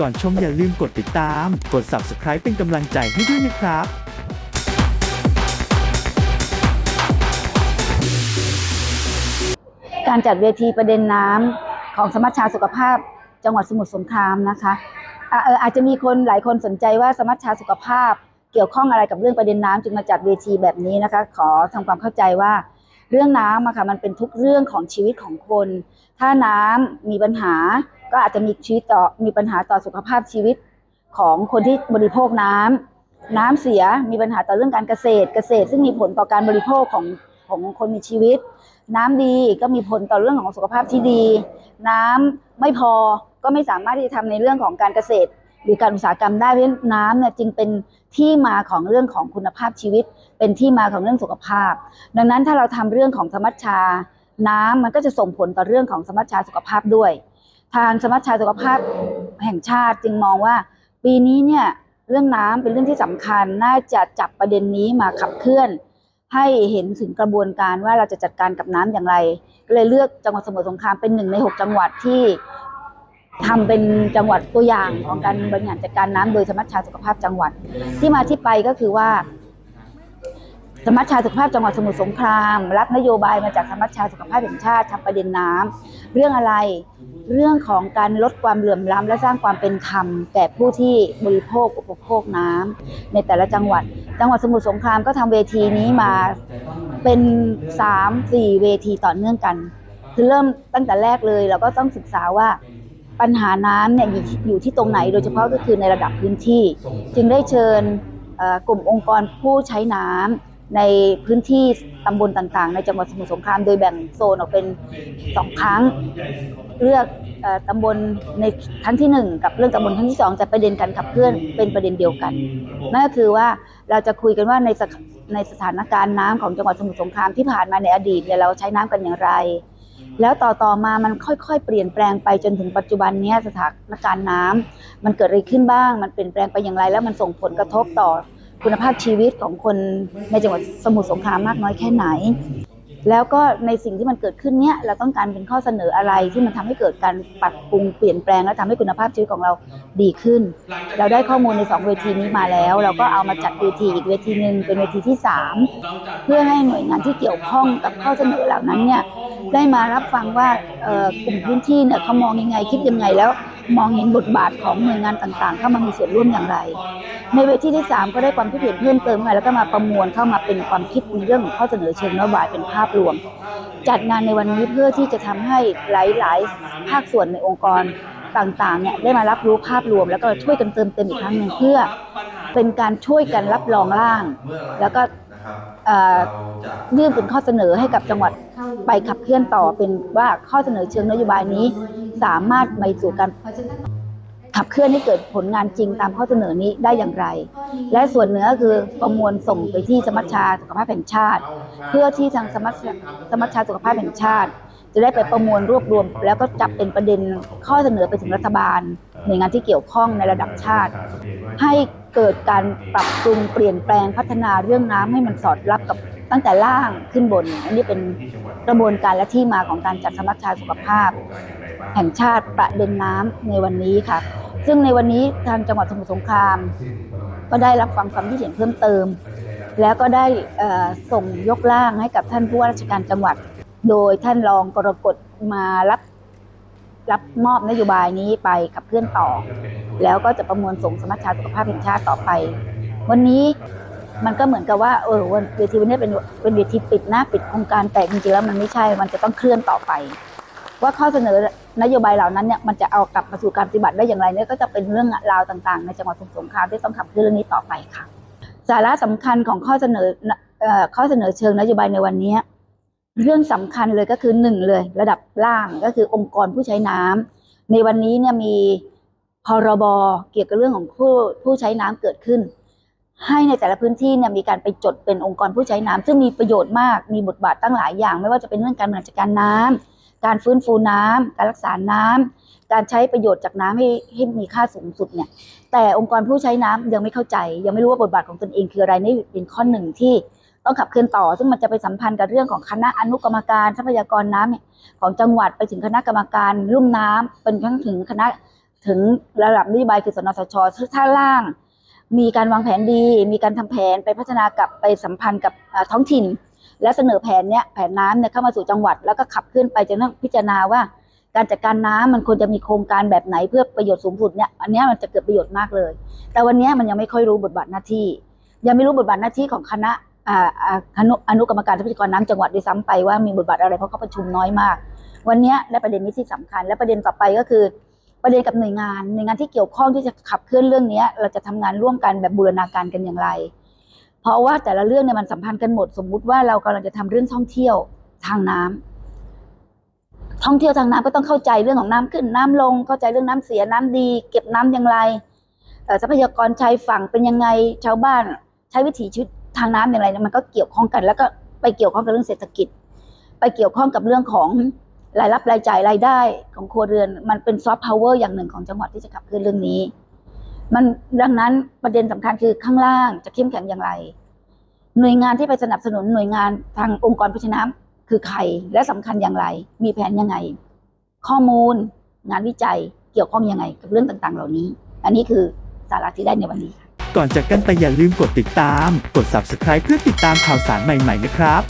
ก่อนชมอย่าลืมกดติดตาม กด subscribe เป็นกำลังใจให้ด้วยนะครับการจัดเวทีประเด็นน้ำของสมัชชาสุขภาพจังหวัดสมุทรสงครามนะคะอาจจะมีคนหลายคนสนใจว่าสมัชชาสุขภาพเกี่ยวข้องอะไรกับเรื่องประเด็นน้ำจึงมาจัดเวทีแบบนี้นะคะ ขอทำความเข้าใจว่า เรื่องน้ำอะค่ะมันเป็นทุกเรื่องของชีวิตของคน ถ้าน้ำมีปัญหาก็อาจจะมีชีวิตต่อมีปัญหาต่อสุขภาพชีวิตของคนที่บริโภคน้ำน้ำเสียมีปัญหาต่อเรื่องการเกษตรเกษตร ซึ่งมีผลต่อการบริโภคของของคนมีชีวิต น้ำดีก็มีผลต่อเรื่องของสุขภาพที่ดี น้ำไม่พอก็ไม่สามารถที่จะทำในเรื่องของการเกษตร หรือการอุตสาหกรรมได้เพราะฉะนั้นน้ำเนี่ยจึงเป็นที่มาของเรื่องของคุณภาพชีวิต เป็นที่มาของเรื่องสุขภาพ ดังนั้นถ้าเราทำเรื่องของสมัชชา น้ำมันก็จะส่งผลต่อเรื่องของสมัชชาสุขภาพด้วย ทางสมัชชาสุขภาพแห่งชาติจึงมองว่า ปีนี้เนี่ยเรื่องน้ำเป็นเรื่องที่สำคัญน่าจะจับประเด็นนี้มาขับเคลื่อน ให้เห็นถึงกระบวนการว่าเราจะจัดการกับน้ำอย่างไรก็เลยเลือกจังหวัดสมุทรสงครามเป็นหนึ่งในหกจังหวัดที่ ทำเป็นจังหวัดตัวอย่างของการบริหารจัดการน้ำโดยสมัชชาสุขภาพจังหวัด ที่มาที่ไปก็คือว่า สมัชชาสุขภาพจังหวัดสมุทรสงคราม รับนโยบายมาจากสมัชชาสุขภาพแห่งชาติทำประเด็นน้ำเรื่องอะไรเรื่องของการลดความเหลื่อมล้ำและสร้างความเป็นธรรมแก่ผู้ที่บริโภคอุปโภคน้ำในแต่ละจังหวัด จังหวัดสมุทรสงครามก็ทำเวทีนี้มาเป็นสามสี่เวทีต่อเนื่องกัน คือเริ่มตั้งแต่แรกเลยเราก็ต้องศึกษาว่า ปัญหาน้ำเนี่ยอยู่ที่ตรงไหนโดยเฉพาะก็คือในระดับพื้นที่ จึงได้เชิญกลุ่มองค์กรผู้ใช้น้ำในพื้นที่ตำบลต่างๆ ในจังหวัดสมุทรสงครามโดยแบ่งโซนออกเป็นสองครั้ง เลือกตำบลในครั้งที่หนึ่งกับเรื่องตำบลครั้งที่สองแต่ประเด็นการขับเคลื่อนเป็นประเด็นเดียวกันนั่นก็คือว่าเราจะคุยกันว่าในในสถานการณ์น้ำของจังหวัดสมุทรสงครามที่ผ่านมาในอดีตเนี่ยเราใช้น้ำกันอย่างไร แล้วต่อต่อมามันค่อยๆ เปลี่ยนแปลงไปจนถึงปัจจุบันนี้สถานการณ์น้ำมันเกิดอะไรขึ้นบ้าง มันเปลี่ยนแปลงไปอย่างไร แล้วมันส่งผลกระทบต่อคุณภาพชีวิตของคนในจังหวัดสมุทรสงครามมากน้อยแค่ไหน แล้วก็ในสิ่งที่มันเกิดขึ้นเนี้ยเราต้องการเป็นข้อเสนออะไรที่มันทำให้เกิดการปรับปรุงเปลี่ยนแปลงและทำให้คุณภาพชีวิตของเราดีขึ้น เราได้ข้อมูลในสองเวทีนี้มาแล้ว เราก็เอามาจัดเวทีอีกเวทีหนึ่งเป็นเวทีที่สามเพื่อให้หน่วยงานที่เกี่ยวข้องกับข้อเสนอเหล่านั้นเนี่ยได้มารับฟังว่ากลุ่มพื้นที่เนี่ยเขามองยังไงคิดยังไงแล้วมองเห็นบทบาทของหน่วยงานต่างๆ เข้ามามีส่วนร่วมอย่างไร ในเวทีที่ 3 ก็ได้ความคิดเห็นเพิ่มเติมมาแล้วก็มาประมวลเข้ามาเป็นความคิดในเรื่องของข้อเสนอเชิงนโยบายเป็นภาพรวม จัดงานในวันนี้เพื่อที่จะทำให้หลาย ๆ ภาคส่วนในองค์กรต่างๆเนี่ยได้มารับรู้ภาพรวม แล้วก็ช่วยกันเติมเต็มอีกครั้งหนึ่งเพื่อเป็นการช่วยกันรับรองร่าง แล้วก็ยื่นเป็นข้อเสนอให้กับจังหวัดไปขับเคลื่อนต่อเป็นว่าข้อเสนอเชิงนโยบายนี้ สามารถไปสู่การ ขับเคลื่อนให้เกิดผลงานจริงตามข้อเสนอนี้ได้อย่างไร และส่วนเหนือคือประมวลส่งไปที่สมัชชาสุขภาพแห่งชาติ เพื่อที่ทางสมัชชาสมัชชาสุขภาพแห่งชาติ จะได้ไปประมวลรวบรวม แล้วก็จับเป็นประเด็นข้อเสนอไปถึงรัฐบาลหน่วยงานที่เกี่ยวข้องในระดับชาติ ให้เกิดการปรับปรุงเปลี่ยนแปลงพัฒนาเรื่องน้ำให้มันสอดรับกับตั้งแต่ล่างขึ้นบน อันนี้เป็นกระบวนการและที่มาของการจัดสมัชชาสุขภาพ แห่งชาติประเด็นน้ำในวันนี้ค่ะ ซึ่งในวันนี้ทางจังหวัดสมุทรสงคราม ก็ได้รับฟังความคิดเห็นเพิ่มเติม แล้วก็ได้ส่งยกร่างให้กับท่านผู้ว่าราชการจังหวัด โดยท่านรองกรกฎมารับรับมอบนโยบายนี้ไปขับเคลื่อนต่อ แล้วก็จะประมวลส่งสมัชชาสุขภาพแห่งชาติต่อไป วันนี้มันก็เหมือนกับว่าเออวันเวทีวันนี้เป็นเป็นเวทีปิดนะปิดโครงการแต่จริงๆแล้วมันไม่ใช่ มันจะต้องเคลื่อนต่อไป ว่าข้อเสนอนโยบายเหล่านั้นเนี่ยมันจะเอากลับมาสู่การปฏิบัติได้อย่างไรเนี่ยก็จะเป็นเรื่องราวต่างๆ ในจังหวัดสมุทรสงครามที่ต้องขับเคลื่อนเรื่องนี้ต่อไปค่ะ สาระสำคัญของข้อเสนอเอ่อข้อเสนอเชิงนโยบายในวันนี้ เรื่องสำคัญเลยก็คือหนึ่งเลย ระดับล่างก็คือองค์กรผู้ใช้น้ำในวันนี้เนี่ยมีพรบเกี่ยวกับเรื่องของผู้ผู้ใช้น้ำเกิดขึ้น ให้ในแต่ละพื้นที่เนี่ยมีการไปจดเป็นองค์กรผู้ใช้น้ำซึ่งมีประโยชน์มากมีบทบาทตั้งหลายอย่าง ไม่ว่าจะเป็นเรื่องการบริหารจัดการน้ำ การฟื้นฟูน้ำการรักษาน้ำการใช้ประโยชน์จากน้ำให้ให้มีค่าสูงสุดเนี่ยแต่องค์กรผู้ใช้น้ำยังไม่เข้าใจ ยังไม่รู้ว่าบทบาทของตนเองคืออะไรนี่เป็นข้อหนึ่งที่ต้องขับเคลื่อนต่อ ซึ่งมันจะไปสัมพันธ์กับเรื่องของคณะอนุกรรมการทรัพยากรน้ำของจังหวัดไปถึงคณะกรรมการลุ่มน้ำเป็นทั้งถึงคณะถึงระดับนโยบายคือสนสชถ้าล่าง มีการวางแผนดี มีการทำแผนไปพัฒนากับไปสัมพันธ์กับท้องถิ่น และเสนอแผนเนี้ยแผนน้ำเนี่ยเข้ามาสู่จังหวัด แล้วก็ขับเคลื่อนไปจะต้องพิจารณาว่า การจัดการน้ำมันควรจะมีโครงการแบบไหนเพื่อประโยชน์สูงสุดเนี่ยอันนี้มันจะเกิดประโยชน์มากเลย แต่วันนี้มันยังไม่ค่อยรู้บทบาทหน้าที่ ยังไม่รู้บทบาทหน้าที่ของคณะอ่าอ่าอนุอนุกรรมการทรัพยากรน้ำจังหวัดด้วยซ้ำไปว่ามีบทบาทอะไรเพราะเขาประชุมน้อยมาก วันนี้และประเด็นนี้ที่สำคัญ และประเด็นต่อไปก็คือ ประเด็นกับหน่วยงานหน่วยงานที่เกี่ยวข้องที่จะขับเคลื่อนเรื่องนี้เราจะทำงานร่วมกันแบบบูรณาการกันอย่างไร เพราะว่าแต่ละเรื่องเนี่ยมันสัมพันธ์กันหมด สมมุติว่าเรากำลังจะทำเรื่องท่องเที่ยวทางน้ำท่องเที่ยวทางน้ำก็ต้องเข้าใจเรื่องของน้ำขึ้นน้ำลง เข้าใจเรื่องน้ำเสียน้ำดี เก็บน้ำอย่างไรทรัพยากรชายฝั่งเป็นยังไงชาวบ้าน ใช้วิถีชีวิตทางน้ำอย่างไร มันก็เกี่ยวข้องกัน แล้วก็ไปเกี่ยวข้องกับเรื่องเศรษฐกิจ ไปเกี่ยวข้องกับเรื่องของรายรับรายจ่ายรายได้ของครัวเรือน มันเป็นซอฟต์พาวเวอร์อย่างหนึ่งของจังหวัดที่จะขับเคลื่อนเรื่องนี้ มันดังนั้นประเด็นสำคัญคือข้างล่างจะเข้มแข็งอย่างไร หน่วยงานที่ไปสนับสนุนหน่วยงานทางองค์กรพิชน้ำคือใครและสำคัญอย่างไร มีแผนยังไง ข้อมูล งานวิจัยเกี่ยวข้องยังไง กับเรื่องต่างๆ เหล่านี้ อันนี้คือสาระที่ได้ในวันนี้ก่อนจากกันไปอย่าลืมกดติดตาม กด subscribe เพื่อติดตามข่าวสารใหม่ๆนะครับ